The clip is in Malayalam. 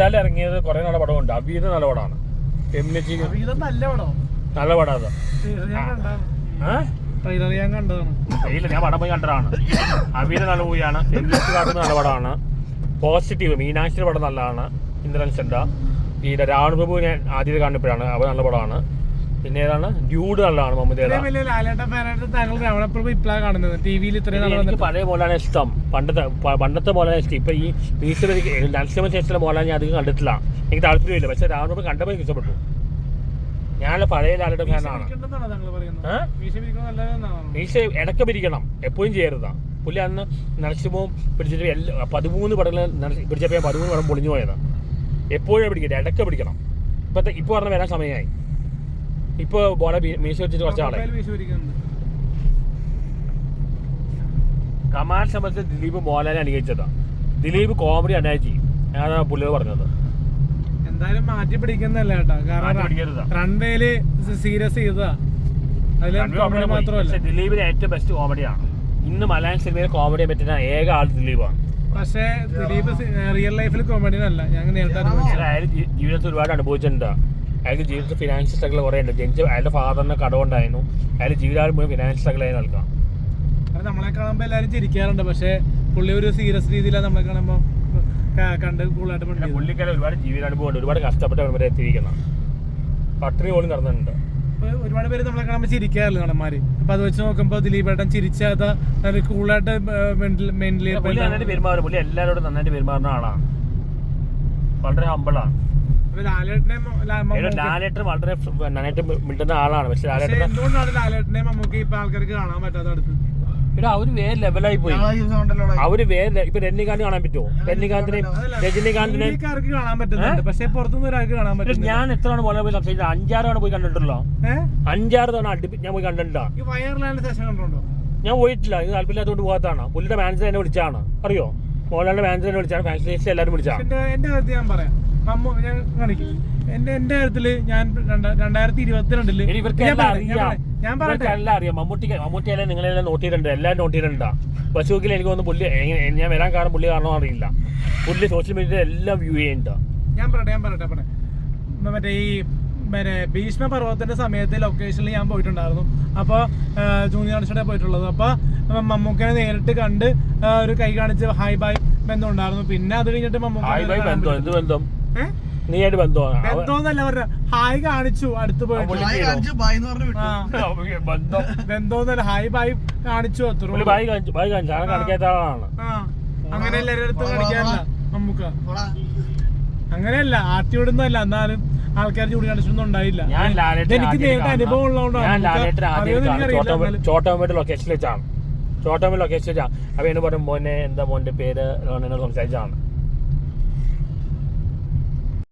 ഹോട്ട്സ്റ്റാറിൽ ഇറങ്ങിയത് കുറെ നല്ല പടമുണ്ട് അവീത് നല്ല പടമാണ് ഇത് നല്ല പടോ നല്ല പടം അത് ട്രെയിലർ ഞാൻ കണ്ടതാണ്. ട്രെയിലർ ഞാൻ പടം പോയി കണ്ടതാണ്. അവീത് നല്ല മൂവിയാണ് ഫെമിനിസ്റ്റ് കാട്ടുന്ന നല്ല പടമാണ് പോസിറ്റീവ് മീനാക്ഷിയുടെ പടം നല്ലതാണ്. ഇന്ദ്രൻസ് ഉണ്ട് ഈ രാവണ പ്രഭു ഞാൻ ആദ്യത്തെ കാണുമ്പോഴാണ് അവ നല്ല പടമാണ് പിന്നെ ഏതാണ് ഡ്യൂഡ് നല്ലതാണ് എനിക്ക് പഴയ മോലാണ് ഇഷ്ടം. പണ്ടത്തെ പണ്ടത്തെ മോലാണ് ഇഷ്ടം. ഇപ്പൊ ഈ മീശ നരസിംഹ ശേഷത്തിലെ പോലെ ഞാൻ അധികം കണ്ടിട്ടില്ല. എനിക്ക് താല്പര്യമില്ല പക്ഷെ രാവണപ്രഭു കണ്ടപ്പോൾ എനിക്ക് ഇഷ്ടപ്പെട്ടു. ഞാൻ പഴയ ലാലയുടെ ഫാനാണ്. മീശ ഇടക്ക പിരിക്കണം എപ്പോഴും ചെയ്യരുതാ. പുള്ളി അന്ന് നരസിംഹവും പിടിച്ചിട്ട് എല്ലാ പതിമൂന്ന് പടങ്ങൾ പിടിച്ചപ്പോൾ ഞാൻ പതിമൂന്ന് പടം പൊളിഞ്ഞു പോയതാ. എപ്പോഴും പിടിക്കട്ടെ. ഇടക്ക പിടിക്കണം. ഇപ്പത്തെ ഇപ്പൊ പറഞ്ഞ വരാൻ സമയമായി. ഇപ്പൊ ബോളെ മീശ വെച്ചിട്ട് കുറച്ച് ആളെ. കമാൻ സംബന്ധിച്ച് ദിലീപ് മോഹൻലാലിനെ അനുകരിച്ചതാ ദിലീപ് കോമഡി അനാജി ഞാനാ പുള്ളിയോട് പറഞ്ഞത്. എന്തായാലും മാറ്റി പിടിക്കുന്നല്ല കേട്ടോ. കാരണം. റൺവേയിൽ സീരിയസ് ചെയ്തതാ. ദിലീപിന് ഏറ്റവും ബെസ്റ്റ് കോമഡിയാണ് ഇന്ന് മലയാളം സിനിമയിൽ കോമഡി പറ്റുന്ന ഏക ആൾ ദിലീപാണ്. പക്ഷേ ദിലീപ് റിയൽ ലൈഫിൽ കോമഡി അല്ല. ഞാൻ നേരിട്ട് ജീ- ജീവിതത്തിൽ ഒരുപാട് അനുഭവിച്ചിട്ടുണ്ട്. അയാൾക്ക് ജീവിതത്തിൽ ഫിനാൻഷ്യൽ സ്ട്രഗിൾ കുറേ ഉണ്ട് ജനിച്ച അയാളുടെ ഫാദറിന് കടമുണ്ടായിരുന്നു അയാൾ ജീവിതം മുഴുവൻ ഫിനാൻഷ്യൽ സ്ട്രഗിൾ ആയി നൽകാം അത് നമ്മളെ കാണുമ്പോൾ എല്ലാവരും ചിരിക്കാറുണ്ട്. പക്ഷേ പുള്ളി ഒരു സീരിയസ് രീതിയിലാണ് നമ്മളെ കാണുമ്പോൾ കണ്ട് കൂടുതലായിട്ട് പുള്ളിക്കാരെ ഒരുപാട് ജീവിതാനുഭവം ഉണ്ട് ഒരുപാട് കഷ്ടപ്പെട്ട് വരെ എത്തിയിരിക്കുന്ന. പട്ടിണി പോലും നടന്നിട്ടുണ്ട്. ഒരുപാട് പേര് നമ്മളെ കാണുമ്പോൾ ചിരിക്കാറില്ല നടന്മാര്? അപ്പൊ അത് വെച്ച് നോക്കുമ്പോൾ ദിലീപ് ഏട്ടൻ ചിരിച്ചാത്ത നല്ല കൂളായിട്ട് മെന്റലി പെരുമാറും. പുള്ളി എല്ലാവരോടും നന്നായിട്ട് പെരുമാറുന്ന ആളാണ് വളരെ ഹമ്പിളാണ് ലാലേട്ടൻ വളരെ നന്നായിട്ട് മിണ്ടുന്ന ആളാണ്. പക്ഷെ ലാലേട്ടനെ നമുക്ക് ഇപ്പൊ ആൾക്കാർക്ക് കാണാൻ പറ്റാത്ത അടുത്ത് എടാ അവർ വേറെ ലെവലായി പോയി. അവർ വേറെ ഇപ്പൊ രജനികാന്ത് കാണാൻ പറ്റുമോ രജനികാന്തിനെ രജനികാന്തിനെ ഇന്ത്യക്കാർക്ക് കാണാൻ പറ്റുന്നുണ്ട്. പക്ഷെ പുറത്തുനിന്ന് ഒരാൾക്ക് കാണാൻ പറ്റുന്നില്ല. ഞാൻ എത്ര തവണ പോലെ പോയി സംസാരിച്ചത് അഞ്ചാറ് തവണ പോയി കണ്ടിട്ടുള്ളോ അഞ്ചാറ് തവണ അടുപ്പി ഞാൻ പോയി കണ്ടിട്ടുണ്ടോ? ഞാൻ പോയിട്ടില്ല. ഇത് താല്പര്യമില്ലാത്തതുകൊണ്ട് പോകാത്തതാണ് പുള്ളിയുടെ മാനേജർ എന്നെ വിളിച്ചാണ് അറിയോ? മോഹൻലാലിന്റെ മാനേജർ എന്നെ വിളിച്ചാണ്. ഫാൻസ് എല്ലാവരും വിളിച്ചാണ്. എന്റെ എന്റെ കാര്യത്തിൽ ഞാൻ പറയാം. മമ്മു ഞാൻ കാണിക്കും. എന്റെ എന്റെ കാര്യത്തിൽ ഞാൻ രണ്ട- രണ്ടായിരത്തി ഇരുപത്തിരണ്ടിൽ ഞാൻ എല്ലാം പറയട്ടെ, അറിയാം. എല്ലാം അറിയാം. മമ്മൂട്ടി മമ്മൂട്ടിയെല്ലാം നിങ്ങളെല്ലാം നോട്ട് ചെയ്തിട്ടുണ്ട് എല്ലാം നോട്ട് ചെയ്തിട്ടുണ്ട് ബസ്സുക്കിൽ എനിക്ക് വന്ന് പുള്ളി ഞാൻ വരാൻ കാരണം പുള്ളി കാരണം അറിയില്ല. പുള്ളി സോഷ്യൽ മീഡിയയിൽ എല്ലാം വ്യൂ ചെയ്യുന്നുണ്ട്. ഞാൻ പറയട്ടെ ഞാൻ പറയട്ടെ പറയട്ടെ. മറ്റേ ഈ മറ്റേ ഭീഷ്മ പർവത്തിന്റെ സമയത്ത് ലൊക്കേഷനിൽ ഞാൻ പോയിട്ടുണ്ടായിരുന്നു. അപ്പോൾ ജൂനിയർ ആർട്സിടെ പോയിട്ടുള്ളത്. അപ്പോൾ മമ്മൂക്കനെ നേരിട്ട് കണ്ട് ഒരു കൈ കാണിച്ച് ഹായ് ബായ് ബന്ധം ഉണ്ടായിരുന്നു. പിന്നെ അത് കഴിഞ്ഞിട്ട് ഹായ് ബൈ ബന്ധം എന്ത് ബന്ധം ഏ? നീ ആയിട്ട് ബന്ധമാണ് പറഞ്ഞ ഹായ് കാണിച്ചു അടുത്ത് പോയിട്ട് പുള്ളി ആ. ബന്ധം. ബന്ധമെന്നല്ല ഹായ് ബായ് കാണിച്ചു അത്ര ബായ് കാണിച്ചു ബായി കാണിച്ചു. ആളെ കാണിക്കാത്ത ആളാണ്. ആ അങ്ങനെ എല്ലാവരുടെ അടുത്ത് കാണിക്കാറില്ല മമ്മൂക്ക അങ്ങനെയല്ല ആർത്തി വിടുന്നല്ല എന്നാലും ആൾക്കാർ ചൂടി കാണിച്ചൊന്നും ഉണ്ടായില്ല. എനിക്ക് നേരിട്ട് അനുഭവം ഉള്ളതുകൊണ്ടാണ്. നമുക്ക്. ചോട്ടോമേട്ട് ലൊക്കേഷനിൽ വെച്ചാണ്. ചോട്ടോമേട്ട് ലൊക്കേഷൻ വെച്ചാണ്. അപ്പൊ എന്നോട് പറഞ്ഞു മോനെ എന്താ മോന്റെ പേര്? എന്നോട് സംസാരിച്ചാണ്